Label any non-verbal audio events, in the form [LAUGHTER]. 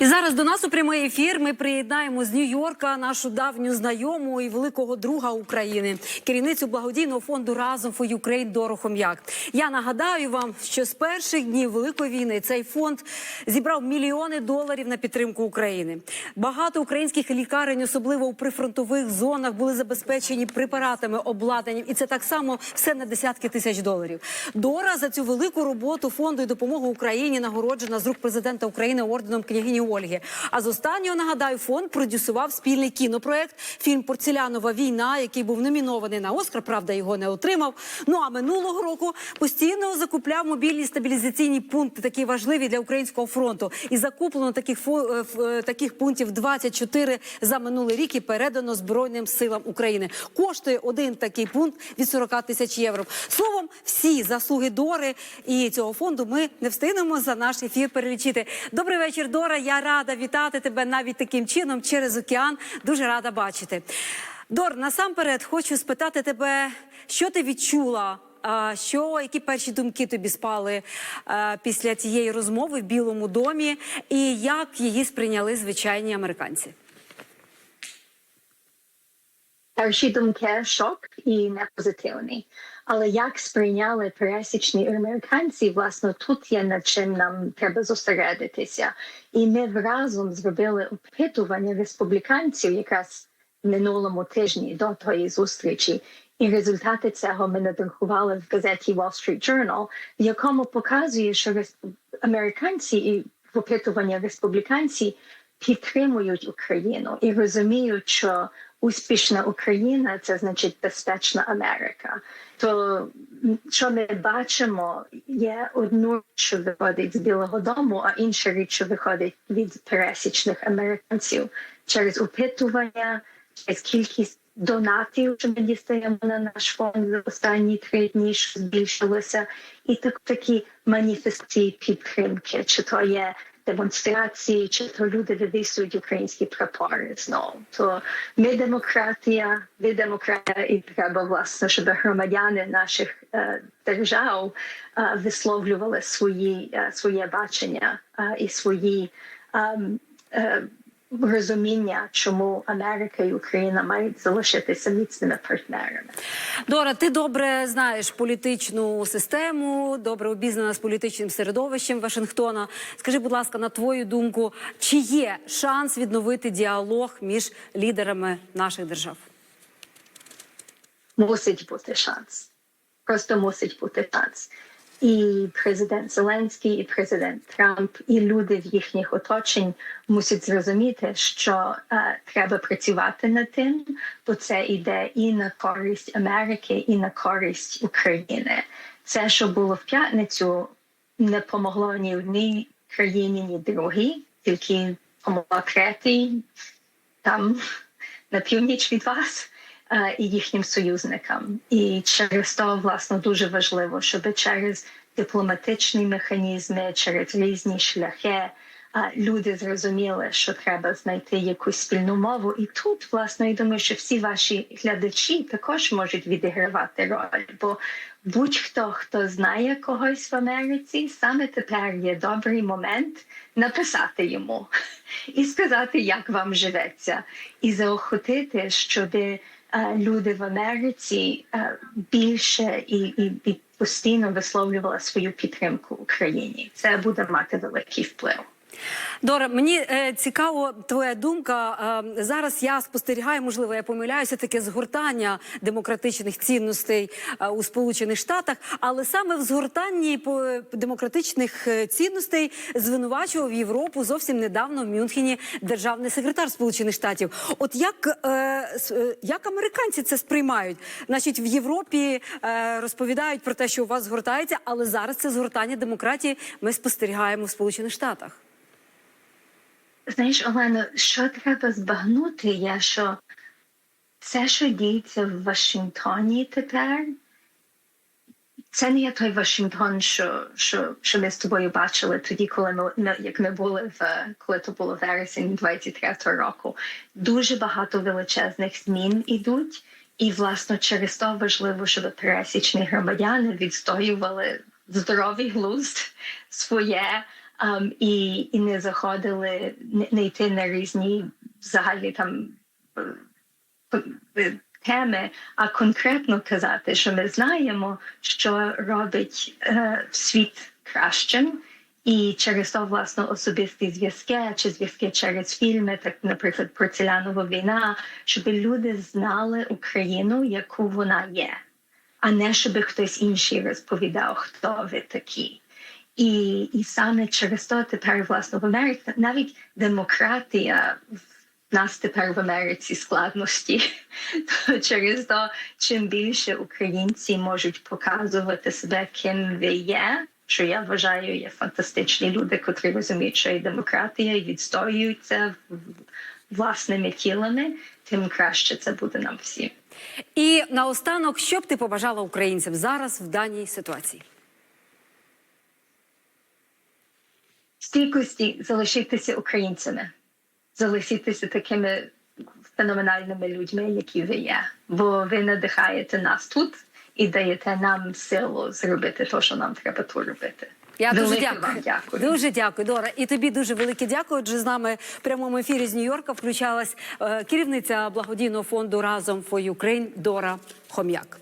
І зараз до нас у прямий ефір ми приєднаємо з Нью-Йорка нашу давню знайому і великого друга України, керівницю благодійного фонду Разом for Ukraine Дору Хом'як. Я нагадаю вам, що з перших днів великої війни цей фонд зібрав мільйони доларів на підтримку України. Багато українських лікарень, особливо у прифронтових зонах, були забезпечені препаратами, обладнанням, і це так само все на десятки тисяч доларів. Дора за цю велику роботу фонду і допомогу Україні нагороджена з рук президента України орденом княгині Ольги. А з останнього нагадаю, фонд продюсував спільний кінопроект фільм Порцелянова війна, який був номінований на Оскар. Правда, його не отримав. Ну а минулого року постійно закупляв мобільні стабілізаційні пункти, такі важливі для українського фронту. І закуплено таких е, е, таких пунктів 24 за минулий рік і передано Збройним силам України. Коштує один такий пункт від 40 тисяч євро. Словом, всі заслуги Дори і цього фонду ми не встигнемо за наш ефір перелічити. Добрий вечір, Дора. Я рада вітати тебе навіть таким чином через океан. Дуже рада бачити. Дор, насамперед хочу спитати тебе, що ти відчула. Що які перші думки тобі спали е, після цієї розмови в Білому домі, і як її сприйняли звичайні американці? Перші думки шок і не позитивний. Але як сприйняли пересічні американці, власне, тут є над чим нам треба зосередитися. І ми разом зробили опитування республіканців якраз в минулому тижні до тої зустрічі. І результати цього ми надрукували в газеті Wall Street Journal, в якому показує, що американці і в опитуванні республіканці підтримують Україну і розуміють, що успішна Україна це значить безпечна Америка. То що ми бачимо, є одну, що виходить з Білого Дому, а інша річ, що виходить від пересічних американців через опитування, через кількість донатів, що ми дістаємо на наш фонд за останні три дні, що збільшилося, і так такі маніфестації підтримки, чи то є демонстрації, чи то люди вивісують українські прапори знову. То ми демократія, ви демократія, і треба власне, щоб громадяни наших держав висловлювали свої своє бачення і свої. Розуміння, чому Америка і Україна мають залишитися міцними партнерами. Дора, ти добре знаєш політичну систему, добре обізнана з політичним середовищем Вашингтона. Скажи, будь ласка, на твою думку, чи є шанс відновити діалог між лідерами наших держав? мусить бути шанс. Просто мусить бути шанс. І президент Зеленський, і президент Трамп, і люди в їхніх оточень мусять зрозуміти, що е, треба працювати над тим, бо це йде і на користь Америки, і на користь України. Це, що було в п'ятницю, не помогло ні одній країні, ні другій, тільки помогла третій там на північ від вас і їхнім союзникам. І через то, власне, дуже важливо, щоб через дипломатичні механізми, через різні шляхи е, люди зрозуміли, що треба знайти якусь спільну мову. І тут, власне, я думаю, що всі ваші глядачі також можуть відігравати роль, бо будь-хто, хто знає когось в Америці, саме тепер є добрий момент написати йому [LAUGHS] і сказати, як вам живеться, і заохотити, щоб е, люди в Америці е, більше і, і, і постійно висловлювали свою підтримку Україні. Це буде мати великий вплив. Дора, мені е, цікаво твоя думка. Е, зараз я спостерігаю, можливо, я помиляюся, таке згортання демократичних цінностей е, у Сполучених Штатах, але саме в згортанні по- демократичних е, цінностей звинувачував Європу зовсім недавно в Мюнхені державний секретар Сполучених Штатів. От як, е, е, як американці це сприймають? Значить, в Європі е, розповідають про те, що у вас згортається, але зараз це згортання демократії ми спостерігаємо в Сполучених Штатах. Знаєш, Олено, що треба збагнути, є, що це, що діється в Вашингтоні тепер, це не є той Вашингтон, що, що, що ми з тобою бачили тоді, коли ми, як ми були в коли то було вересень 23-го року. Дуже багато величезних змін ідуть, і власне через то важливо, щоб пересічні громадяни відстоювали здоровий глузд своє ем, і, і не заходили, не, йти на різні загальні там е, е, теми, а конкретно казати, що ми знаємо, що робить е, світ кращим. І через то власне особисті зв'язки чи зв'язки через фільми, так, наприклад, Порцелянова війна, щоб люди знали Україну, яку вона є, а не щоб хтось інший розповідав, хто ви такі. І, і саме через то тепер власне в Америці навіть демократія в нас тепер в Америці складності. То [LAUGHS] через то, чим більше українці можуть показувати себе, ким ви є, що я вважаю, є фантастичні люди, котрі розуміють, що є демократія і відстоюють це власними тілами, тим краще це буде нам всім. І наостанок, що б ти побажала українцям зараз в даній ситуації? Стійкості залишитися українцями, залишитися такими феноменальними людьми, які ви є. Бо ви надихаєте нас тут і даєте нам силу зробити те, що нам треба тут робити. Я дуже дякую. вам дякую. Дуже дякую, Дора. І тобі дуже велике дякую. Адже з нами в прямому ефірі з Нью-Йорка включалась е, керівниця благодійного фонду разом for Ukraine Дора Хом'як.